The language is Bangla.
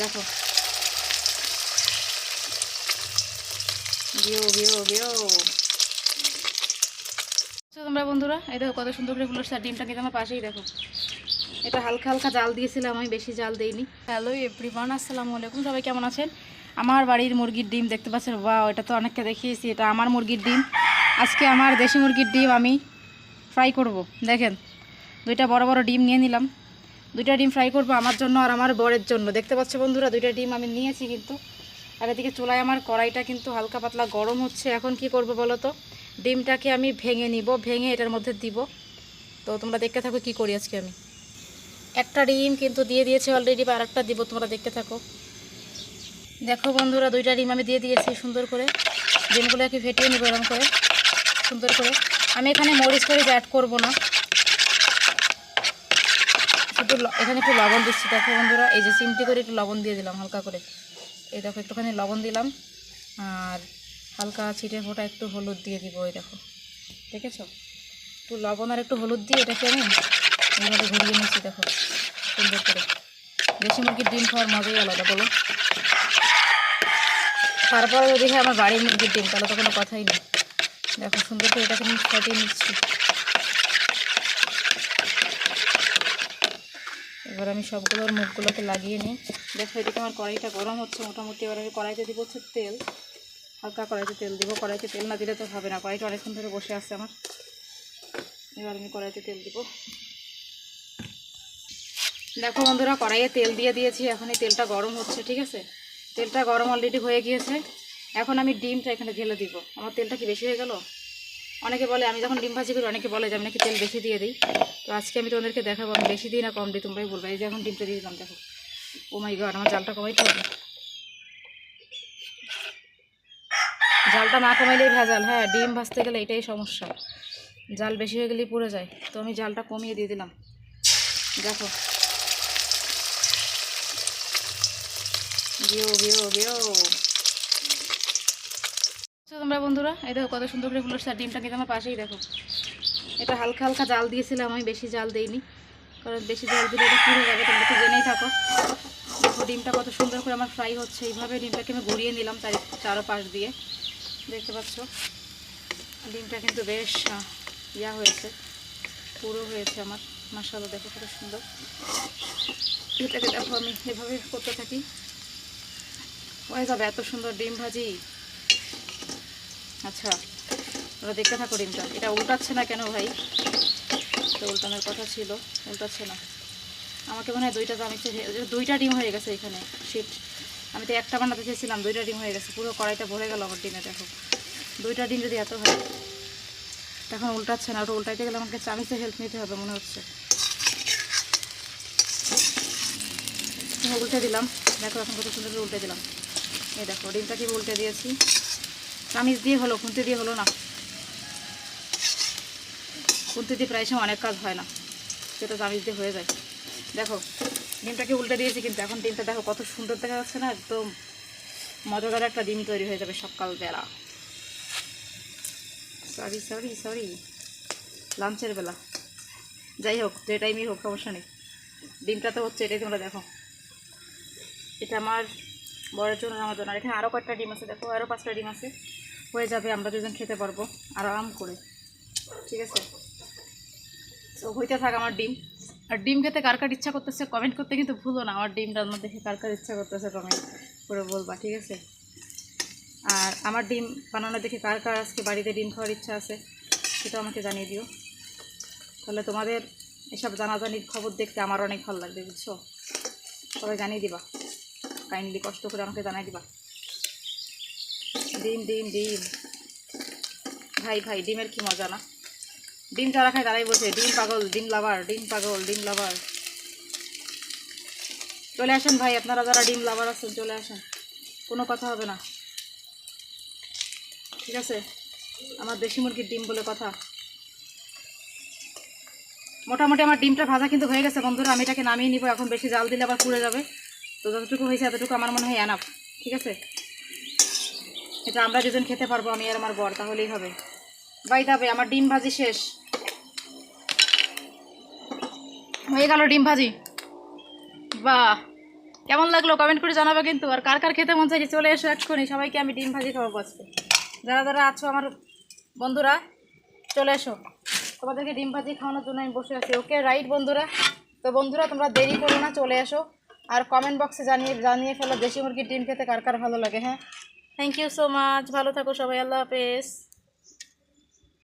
দেখো। তোমরা বন্ধুরা, এই দেখো কত সুন্দর করে ফুল আসছে আর ডিমটা কিন্তু আমার পাশেই দেখো। এটা হালকা হালকা জাল দিয়েছিলাম, আমি বেশি জাল দেইনি। হ্যালো এভরিওয়ান, আসসালামু আলাইকুম, সবাই কেমন আছেন? আমার বাড়ির মুরগির ডিম দেখতে পাচ্ছেন বা এটা তো অনেককে দেখিয়েছি, এটা আমার মুরগির ডিম। আজকে আমার দেশি মুরগির ডিম আমি ফ্রাই করব, দেখেন। দুইটা বড় বড় ডিম নিয়ে নিলাম। দুইটা ডিম ফ্রাই করব আমার জন্য আর আমার বরের জন্য। দেখতে পাচ্ছ বন্ধুরা, দুইটা ডিম আমি নিয়েছি কিন্তু। আর এদিকে চুলায় আমার কড়াইটা কিন্তু হালকা পাতলা গরম হচ্ছে। এখন কি করব বলো তো? ডিমটাকে আমি ভেঙে নিব, ভেঙে এটার মধ্যে দিব। তো তোমরা দেখতে থাকো কি করি আজকে আমি। একটা ডিম কিন্তু দিয়ে দিয়েছি অলরেডি আর একটা দিব, তোমরা দেখতে থাকো। দেখো বন্ধুরা, দুইটা ডিম আমি দিয়ে দিয়েছি সুন্দর করে। ডিমগুলোকে ফেটিয়ে নিব এরকম করে, সুন্দর করে। আমি এখানে মরিচ করে অ্যাড করব না। ল- এখানে একটু লবণ দিচ্ছি। দেখো বন্ধুরা, এই যে চিমটি করে একটু লবণ দিয়ে দিলাম হালকা করে। এই দেখো, একটুখানি লবণ দিলাম। আর হালকা ছিটে ফোটা একটু হলুদ দিয়ে দিব, এই দেখো। দেখেছ? একটু লবণ আর একটু হলুদ দিয়ে এটাকে আমি এইভাবে ঘুরিয়ে নিচ্ছি, দেখো। সুন্দর করে। দেশি মুরগির ডিম খাওয়ার মজাই আলাদা, বলো। তারপরে হয় আমার বাড়ির মুরগির ডিম, তাহলে তো কোনো কথাই নেই। দেখো, সুন্দর করে এটাকে আমি ফাটিয়ে নিচ্ছি। এবার আমি সবগুলোর মুখগুলোকে লাগিয়ে নিই। দেখো, এদিকে আমার কড়াইটা গরম হচ্ছে মোটামুটি। এবার আমি কড়াইতে দিব হচ্ছে তেল। হালকা কড়াইতে তেল দিব। কড়াইতে তেল না দিলে তো হবে না। কড়াইটা অনেকক্ষণ ধরে বসে আছে আমার। এবার আমি কড়াইতে তেল দিব। দেখো বন্ধুরা, কড়াইয়ে তেল দিয়ে দিয়েছি। এখন এই তেলটা গরম হচ্ছে, ঠিক আছে? তেলটা গরম অলরেডি হয়ে গিয়েছে। এখন আমি ডিমটা এখানে ঢেলে দিব। আমার তেলটা কি বেশি হয়ে গেল? অনেকে বলে, আমি যখন ডিম ভাজি করি, অনেকে বলে যে আমি নাকি তেল বেশি দিয়ে দিই। তো আজকে আমি তোমাদেরকে দেখাবো, আমি বেশি দিই না, কম দিই, তোমরাই বলবে। এই যে এখন ডিমটা দিয়ে দিলাম, দেখো। ও মাই গড আমার জালটা কমাইতে হবে? জালটা না কমাইলেই ভেজাল। হ্যাঁ ডিম ভাজতে গেলে এটাই সমস্যা। জাল বেশি হয়ে গেলেই পুড়ে যায়। তো আমি জালটা কমিয়ে দিয়ে দিলাম। দেখো। গিয়েও গিয়েও গিয়েও তোমরা বন্ধুরা, এই দেখো কত সুন্দর করে ফুল আসছে আর ডিমটা কিন্তু আমার পাশেই দেখো। এটা হালকা হালকা জাল দিয়েছিলাম আমি, বেশি জাল দেইনি। কারণ বেশি জাল দিলে এটা পুড়ে যাবে, তোমরা তো জেনেই থাকো। দেখো, ডিমটা কত সুন্দর করে আমার ফ্রাই হচ্ছে। এইভাবে ডিমটাকে আমি গড়িয়ে নিলাম চারি চারো পাশ দিয়ে। দেখতে পাচ্ছ? ডিমটা কিন্তু বেশ ইয়া হয়েছে, পুরো হয়েছে আমার। মাসালো দেখো কত সুন্দর। এটাকে দেখো আমি এভাবে করতে থাকি। হয়ে যাবে, এত সুন্দর ডিম ভাজি। আচ্ছা ওরা দেখতে থাকো ডিমটা। এটা উল্টাচ্ছে না কেন ভাই? তো উল্টানোর কথা ছিল, উল্টাচ্ছে না। আমাকে মনে হয় দুইটা চামিচে দুইটা ডিম হয়ে গেছে এখানে শীত আমি তো একটা বানাতে চেয়েছিলাম, দুইটা ডিম হয়ে গেছে। পুরো কড়াইটা ভরে গেল আমার ডিমে, দেখো। দুইটা ডিম যদি এত হয় এখন উল্টাচ্ছে না। ওটা উল্টাইতে গেলে আমাকে চামিচে হেল্প নিতে হবে, মনে হচ্ছে। উল্টে দিলাম। দেখো এখন কত সুন্দর উল্টে দিলাম। এই দেখো, ডিমটা কি উল্টে দিয়েছি? চামিচ দিয়ে হলো, খুন্তি দিয়ে হলো না। খুন্তি দিয়ে প্রায় সময় অনেক কাজ হয় না। সেটা চামিচ দিয়ে হয়ে যায়। দেখো, ডিমটাকে উল্টে দিয়েছি কিন্তু এখন ডিমটা দেখো কত সুন্দর দেখা যাচ্ছে না, একদম মজাদার একটা ডিম তৈরি হয়ে যাবে সকালবেলা। সরি সরি সরি লাঞ্চের বেলা। যাই হোক, যে টাইমই হোক, সমস্যা নেই। ডিমটা তো হচ্ছে, এটাই তোমরা দেখো। এটা আমার বড়ের জন্য, আমার জন্য। আর এখানে আরও কয়েকটা ডিম আছে, দেখো আরও পাঁচটা ডিম আছে। হয়ে যাবে, আমরা দুজন খেতে পারব। আরাম করে। ঠিক আছে? তো হইতে থাক আমার ডিম। আর ডিম খেতে কার কার ইচ্ছা করতেছে কমেন্ট করতে কিন্তু ভুলো না। আমার ডিম রান্না দেখে কার কার ইচ্ছা করতেছে কমেন্ট করে বলবা, ঠিক আছে? আর আমার ডিম বানানো দেখে কার কার আজকে বাড়িতে ডিম খাওয়ার ইচ্ছা আছে সেটা আমাকে জানিয়ে দিও। তাহলে তোমাদের এসব জানাজানির খবর দেখতে আমার অনেক ভালো লাগবে, বুঝছ? সবাই জানিয়ে দিবা। কাইন্ডলি কষ্ট করে আমাকে জানাই দিবা। ডিম ডিম ডিম। ভাই ভাই, ডিমের কি মজা না? ডিম যারা খায় তারাই বলছে ডিম পাগল, ডিম লাভার, ডিম পাগল, ডিম লাভার। চলে আসেন ভাই, আপনারা যারা ডিম লাভার আছেন, চলে আসেন। কোনো কথা হবে না। ঠিক আছে? আমার দেশি মুরগির ডিম বলে কথা। মোটামুটি আমার ডিমটা ভাজা কিন্তু হয়ে গেছে, বন্ধুরা। আমি এটাকে নামিয়ে নিব। এখন বেশি জাল দিলে আবার পুড়ে যাবে। তো যতটুকু হয়েছে এতটুকু আমার মনে হয় অ্যানাফ ঠিক আছে? এটা আমরা দুজন খেতে পারব, আমি আর আমার বর, তাহলেই হবে। বাই দাবে আমার ডিম ভাজি শেষ। হয়ে গেল ডিম ভাজি। বাহ, কেমন লাগল কমেন্ট করে জানাবে কিন্তু, আর কার কার খেতে মন চাইছে চলে এসো এক্ষুনি, সবাইকে আমি ডিম ভাজি খাওয়াবো আজকে। যারা যারা আছো আমার বন্ধুরা, চলে এসো। তোমাদেরকে ডিম ভাজি খাওয়ানোর জন্য আমি বসে আছি। ওকে রাইট বন্ধুরা? তো বন্ধুরা, তোমরা দেরি করো না, চলে এসো। আর কমেন্ট বক্সে জানিয়ে জানিয়ে ফেলো দেশি মুরগির ডিম খেতে কার কার ভালো লাগে হ্যাঁ? থ্যাংক ইউ সো মাচ ভালো থাকো সবাই আল্লাহ হাফেজ।